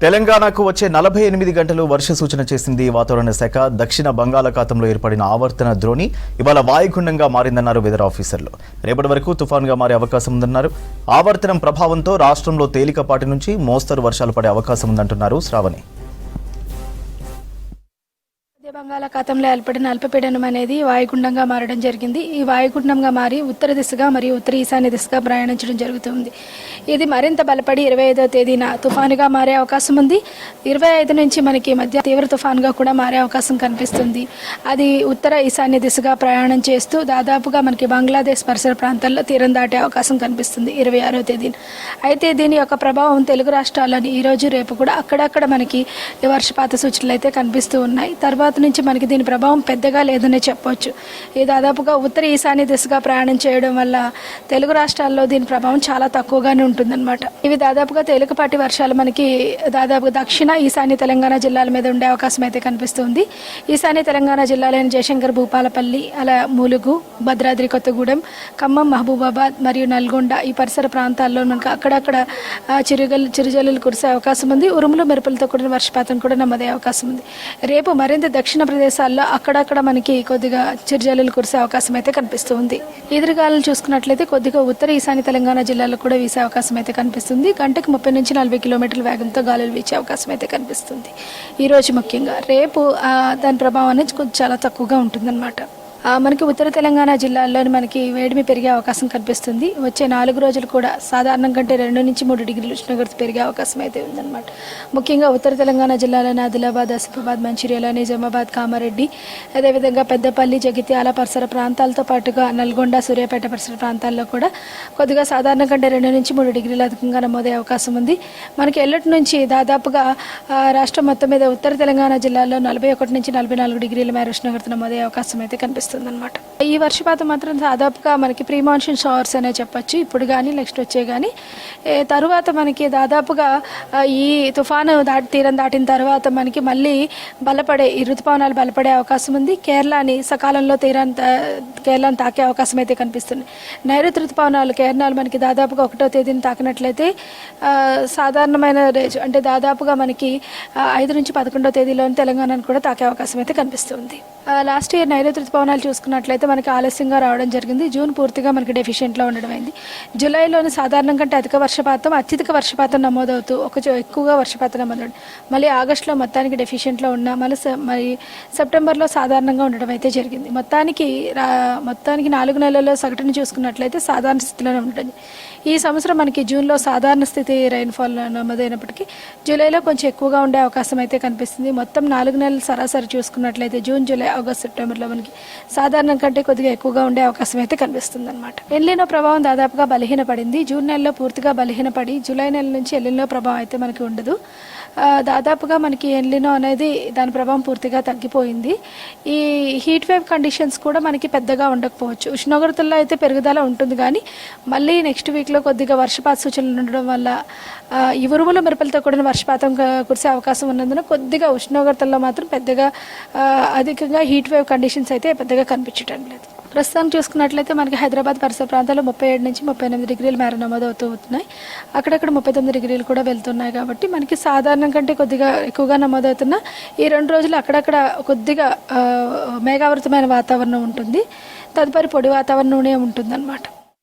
తెలంగాణకు వచ్చే నలభై ఎనిమిది గంటలు వర్ష సూచన చేసింది వాతావరణ శాఖ. దక్షిణ బంగాళాఖాతంలో ఏర్పడిన ఆవర్తన ద్రోణి ఇవాళ వాయుగుండంగా మారిందన్నారు వెదర్ ఆఫీసర్లు. రేపటి వరకు తుఫాన్గా మారే అవకాశం ఉందన్నారు. ఆవర్తనం ప్రభావంతో రాష్ట్రంలో తేలికపాటి నుంచి మోస్తరు వర్షాలు పడే అవకాశం ఉందంటున్నారు శ్రావణి. బంగాళాఖాతంలో ఏర్పడిన అల్పపీడనం అనేది వాయుగుండంగా మారడం జరిగింది. ఈ వాయుగుండంగా మారి ఉత్తర దిశగా మరియు ఉత్తర ఈశాన్య దిశగా ప్రయాణించడం జరుగుతుంది. ఇది మరింత బలపడి ఇరవై ఐదో తేదీన తుఫానుగా మారే అవకాశం ఉంది. ఇరవై ఐదు నుంచి మనకి మధ్య తీవ్ర తుఫానుగా కూడా మారే అవకాశం కనిపిస్తుంది. అది ఉత్తర ఈశాన్య దిశగా ప్రయాణం చేస్తూ దాదాపుగా మనకి బంగ్లాదేశ్ పరిసర ప్రాంతాల్లో తీరం దాటే అవకాశం కనిపిస్తుంది ఇరవై ఆరో తేదీన. అయితే దీని యొక్క ప్రభావం తెలుగు రాష్ట్రాల్లోని ఈరోజు రేపు కూడా అక్కడక్కడ మనకి వర్షపాత సూచనలు అయితే కనిపిస్తూ ఉన్నాయి. తర్వాత నుంచి మనకి దీని ప్రభావం పెద్దగా లేదనే చెప్పొచ్చు. ఇది దాదాపుగా ఉత్తర ఈశాన్య దిశగా ప్రయాణం చేయడం వల్ల తెలుగు రాష్ట్రాల్లో దీని ప్రభావం చాలా తక్కువగానే ఉంటుందన్నమాట. ఇవి దాదాపుగా తేలికపాటి వర్షాలు మనకి దాదాపు దక్షిణ ఈశాన్య తెలంగాణ జిల్లాల మీద ఉండే అవకాశం అయితే కనిపిస్తుంది. ఈశాన్య తెలంగాణ జిల్లాలైన జయశంకర్ భూపాలపల్లి అలా ములుగు భద్రాద్రి కొత్తగూడెం ఖమ్మం మహబూబాబాద్ మరియు నల్గొండ ఈ పరిసర ప్రాంతాల్లో మనకు అక్కడక్కడ చిరుగలు చిరుజల్లులు కురిసే అవకాశం ఉంది. ఉరుములు మెరుపులతో కూడిన వర్షపాతం కూడా నమ్మదే అవకాశం ఉంది. రేపు మరింత దక్షిణ ప్రదేశాల్లో అక్కడక్కడ మనకి కొద్దిగా చిరుజల్లులు కురిసే అవకాశం అయితే కనిపిస్తుంది. ఎదురుగాలను చూసుకున్నట్లయితే కొద్దిగా ఉత్తర ఈశాన్య తెలంగాణ జిల్లాలో కూడా వీసే అవకాశం అయితే కనిపిస్తుంది. గంటకు ముప్పై నుంచి నలభై కిలోమీటర్ల వేగంతో గాలులు వీచే అవకాశం అయితే కనిపిస్తుంది. ఈ రోజు ముఖ్యంగా రేపు దాని ప్రభావం అనేది కొంచెం చాలా తక్కువగా ఉంటుందన్నమాట. మనకి ఉత్తర తెలంగాణ జిల్లాల్లోని మనకి వేడిమి పెరిగే అవకాశం కనిపిస్తుంది. వచ్చే నాలుగు రోజులు కూడా సాధారణం కంటే రెండు నుంచి మూడు డిగ్రీలు ఉష్ణోగ్రత పెరిగే అవకాశం అయితే ఉందన్నమాట. ముఖ్యంగా ఉత్తర తెలంగాణ జిల్లాలోని ఆదిలాబాద్ ఆసిఫాబాద్ మంచిర్యాల నిజామాబాద్ కామారెడ్డి అదేవిధంగా పెద్దపల్లి జగిత్యాల పరిసర ప్రాంతాలతో పాటుగా నల్గొండ సూర్యాపేట పరిసర ప్రాంతాల్లో కూడా కొద్దిగా సాధారణం కంటే రెండు నుంచి మూడు డిగ్రీల అధికంగా నమోదయ్యే అవకాశం ఉంది. మనకి ఎల్లటి నుంచి దాదాపుగా రాష్ట్రం మొత్తం మీద ఉత్తర తెలంగాణ జిల్లాలో నలభై ఒకటి నుంచి నలభై నాలుగు డిగ్రీల మేర ఉష్ణోగ్రత నమోదయ్యే అవకాశం అయితే కనిపిస్తుంది. అనమాట ఈ వర్షపాతం మాత్రం దాదాపుగా మనకి ప్రీ మాన్సూన్ షవర్స్ అనే చెప్పొచ్చు. ఇప్పుడు కానీ నెక్స్ట్ వచ్చే కానీ తర్వాత తరువాత మనకి దాదాపుగా ఈ తుఫాను దాటి తీరం దాటిన తర్వాత మనకి మళ్ళీ బలపడే ఈ ఋతుపవనాలు బలపడే అవకాశం ఉంది. కేరళని సకాలంలో తీరాన్ని కేరళను తాకే అవకాశం అయితే కనిపిస్తుంది. నైరుతి ఋతుపవనాలు కేరళాలు మనకి దాదాపుగా ఒకటో తేదీని తాకినట్లయితే సాధారణమైన రేజ్ అంటే దాదాపుగా మనకి ఐదు నుంచి పదకొండో తేదీలోని తెలంగాణను కూడా తాకే అవకాశం అయితే కనిపిస్తుంది. లాస్ట్ ఇయర్ నైరుతి ఋతుపవనాలు చూసుకున్నట్లయితే మనకి ఆలస్యంగా రావడం జరిగింది. జూన్ పూర్తిగా మనకి డెఫిషియెంట్లో ఉండడం అయింది. జూలైలోని సాధారణం కంటే అధిక వర్షపాతం అత్యధిక వర్షపాతం నమోదవుతూ ఒక ఎక్కువగా వర్షపాతం నమోదవుతుంది. మళ్ళీ ఆగస్టులో మొత్తానికి డెఫిషియెంట్లో ఉన్న మళ్ళీ మరి సెప్టెంబర్లో సాధారణంగా ఉండడం అయితే జరిగింది. మొత్తానికి మొత్తానికి నాలుగు నెలల్లో సగటును చూసుకున్నట్లయితే సాధారణ స్థితిలోనే ఉంటుంది. ఈ సంవత్సరం మనకి జూన్లో సాధారణ స్థితి రైన్ఫాల్ నమోదైనప్పటికీ జూలైలో కొంచెం ఎక్కువగా ఉండే అవకాశం అయితే కనిపిస్తుంది. మొత్తం నాలుగు నెలలు సరాసరి చూసుకున్నట్లయితే జూన్ జూలై ఆగస్ట్ సెప్టెంబర్లో మనకి సాధారణం కంటే కొద్దిగా ఎక్కువగా ఉండే అవకాశం అయితే కనిపిస్తుంది అనమాట ఎల్లినో ప్రభావం దాదాపుగా బలహీనపడింది. జూన్ నెలలో పూర్తిగా బలహీనపడి జూలై నెల నుంచి ఎల్లినో ప్రభావం అయితే మనకి ఉండదు. దాదాపుగా మనకి ఎన్లినో అనేది దాని ప్రభావం పూర్తిగా తగ్గిపోయింది. ఈ హీట్ వేవ్ కండిషన్స్ కూడా మనకి పెద్దగా ఉండకపోవచ్చు. ఉష్ణోగ్రతల్లో అయితే పెరుగుదల ఉంటుంది కానీ మళ్ళీ నెక్స్ట్ వీక్లో కొద్దిగా వర్షపాత సూచనలు ఉండడం వల్ల ఈ ఉరుముల మెరుపులతో కూడిన వర్షపాతం కురిసే అవకాశం ఉన్నందున కొద్దిగా ఉష్ణోగ్రతల్లో మాత్రం పెద్దగా అధికంగా హీట్ వేవ్ కండిషన్స్ అయితే పెద్దగా కనిపించడం లేదు. ప్రస్తుతం చూసుకున్నట్లయితే మనకి హైదరాబాద్ పరిసర ప్రాంతాల్లో ముప్పై ఏడు నుంచి ముప్పై ఎనిమిది డిగ్రీలు మేర నమోదవుతూ అవుతున్నాయి అక్కడక్కడ ముప్పై తొమ్మిది డిగ్రీలు కూడా వెళ్తున్నాయి కాబట్టి మనకి సాధారణం కంటే కొద్దిగా ఎక్కువగా నమోదవుతున్న ఈ రెండు రోజులు అక్కడక్కడ కొద్దిగా మేఘావృతమైన వాతావరణం ఉంటుంది. తదుపరి పొడి వాతావరణమే ఉంటుందన్నమాట.